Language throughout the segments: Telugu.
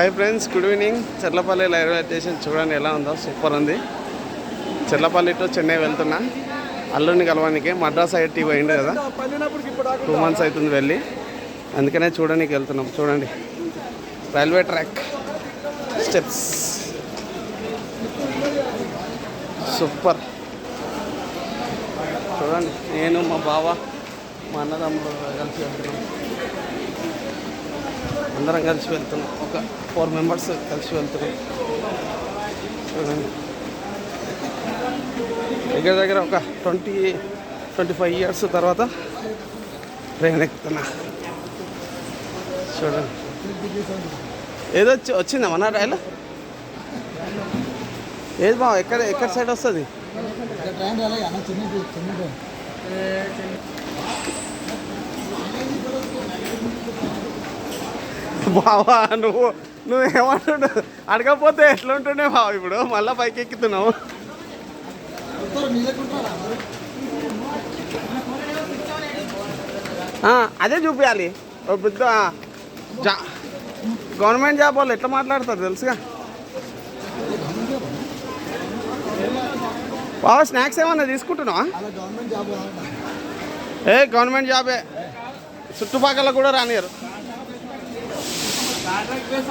Hi friends good evening Cherlapalli railway station చూడండి ఎలా ఉందో సూపర్ ఉంది. చెర్లపల్లి టు చెన్నై వెళ్తున్నా. అల్లుడిని కలవడానికి మద్రాస్ ఐటీ పోయింది కదా. టూ మంత్స్ అవుతుంది వెళ్ళి. అందుకనే చూడడానికి వెళ్తున్నాం. చూడండి. Railway track. స్టెప్స్ సూపర్ చూడండి. నేను మా బావ మా అన్నదమ్ముడు కలిసి వెళ్తున్నాం. అందరం కలిసి వెళ్తున్నాం. ఒక ఫోర్ మెంబర్స్ కలిసి వెళ్తున్నాం. చూడండి దగ్గర దగ్గర ఒక ట్వంటీ ట్వంటీ ఫైవ్ ఇయర్స్ తర్వాత ట్రైన్ ఎక్కుతున్నా. చూడండి. ఏదో వచ్చి వచ్చిందా మన రైలు? ఏది బావ ఎక్కడ ఎక్కడ సైడ్ వస్తుంది ట్రైన్ రాలే అన్న చిన్న చిన్న ట్రైన్ బావా నువ్వు నువ్వు ఏమంటుడు అడగకపోతే ఎట్లుంటుండే బావ ఇప్పుడు? మళ్ళీ పైకి ఎక్కుతున్నావు అదే చూపించాలి ఓ పెద్ద జా గవర్నమెంట్ జాబ్ వాళ్ళు ఎట్లా మాట్లాడతారు తెలుసుగా? బావా స్నాక్స్ ఏమన్నా తీసుకుంటున్నావా? ఏ గవర్నమెంట్ జాబే. చుట్టుపక్కల కూడా రానియరు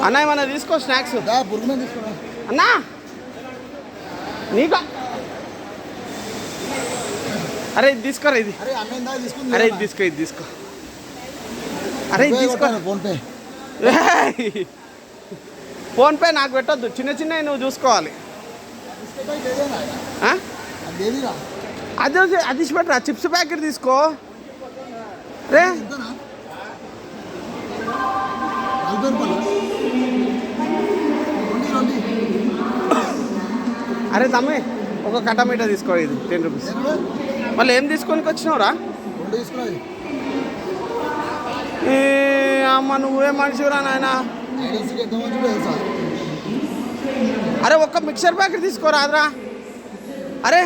అన్న ఏమన్నా తీసుకో స్నాక్స్. అన్నా నీకా? అరే ఇది తీసుకోరా ఇది. అరే ఇది తీసుకో ఇది తీసుకో. అరే ఇది తీసుకో. ఫోన్ పే ఏయ్! ఫోన్పే నాకు పెట్టొద్దు. చిన్న చిన్నవి నువ్వు చూసుకోవాలి. ఆ? అది అది పెట్టరా? చిప్స్ ప్యాకెట్ తీసుకో. రే. అరే తమ్మి ఒక కట్ట మీట తీసుకో ఇది టెన్ రూపీస్? మళ్ళీ ఏం తీసుకొని వచ్చినావురా ఈ అమ్మ నువ్వే మనిషిరా నాయన. అరే ఒక్క మిక్సర్ ప్యాకెట్ తీసుకో రాదురా. అరే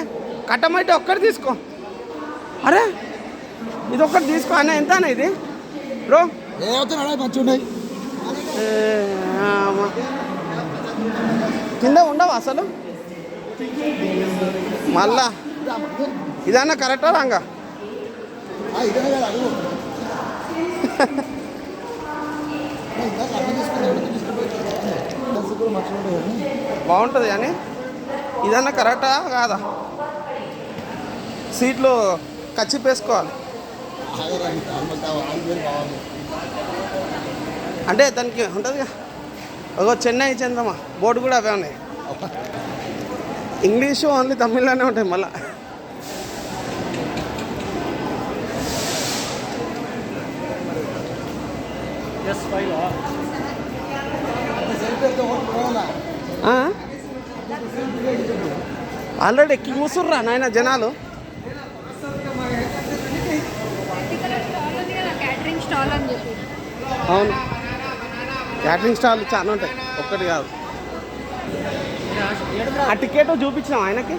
కట్టమైతే ఒక్కటి తీసుకో. అరే ఇది ఒక్కటి తీసుకో అన్న ఎంత అన్న ఇది? బ్రో ఏ అవుతున్నాడా మంచి ఉన్నాయి. ఏ, అమ్మ. కింద ఉండవు అసలు? మళ్ళా. ఇదన్నా కరెక్టా రాంగా? బాగుంటుంది కానీ ఇదన్నా కరెక్టా కాదా? సీట్లు కచ్చిపేసుకోవాలి. అంటే దానికి ఉంటుందిగా ఒక చెన్నై చంద్రమా బోర్డు కూడా అవే ఉన్నాయి. ఇంగ్లీషు ఓన్లీ తమిళ్ళోనే ఉంటాయి మళ్ళా. ఆల్రెడీ ఎక్కి కూర్చుర్రా నాయన జనాలు. అవును. క్యాటరింగ్ స్టాల్ చాలా ఉంటాయి. ఒక్కటి కాదు. ఆ టికెట్ చూపించినాం ఆయనకి?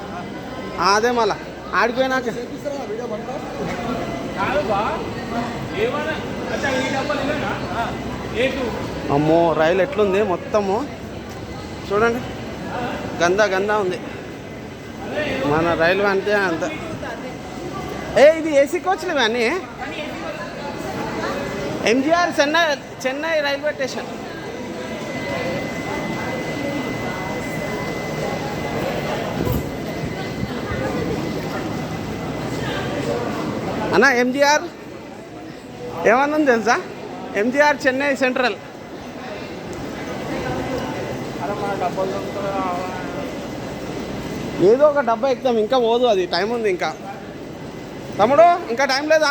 అదే మళ్ళా. ఆడిపోయినాక. అమ్మో రైలు ఎట్లుంది మొత్తము? చూడండి. గందా గందా ఉంది. మన రైలు అంతే అంత. ఏ ఇది ఏసీ కోచ్లు ఇవన్నీ? MGR Chennai Chennai railway station. అన్న ఎంజీఆర్ ఏమన్నా తెలుసా? ఎంజీఆర్ చెన్నై సెంట్రల్. ఏదో ఒక డబ్బా ఎక్కుతాం ఇంకా పోదు అది టైం ఉంది ఇంకా. తమ్ముడు ఇంకా టైం లేదా?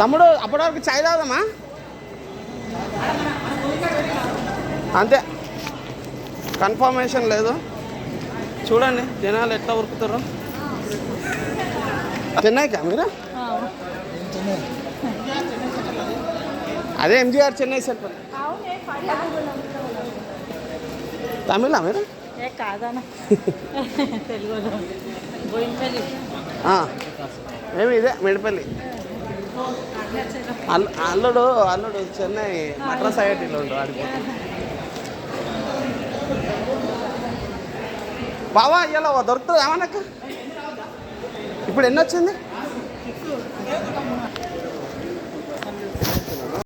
తమ్ముడు అప్పటి వరకు చాయ్ తాగుదామా? అంతే. కన్ఫర్మేషన్ లేదు. చూడండి జనాలు ఎట్లా ఉరుకుతారు. చెన్నైకా మీరు అదే ఎంజిఆర్ చెన్నై సెంట్రల్ తమిళ మీరు? ఏ కాదనా తెలుగు బోయినపల్లి ఆ, మేము ఇదే? మెడిపల్లి. అల్ అల్లుడు అల్లుడు చెన్నై మద్రాస్ ఐఐటీలో ఉండు ఆడిపోతుంది బావా ఇలా దొరుకుతుంది ఏమనక్క ఇప్పుడు ఎన్ని వచ్చింది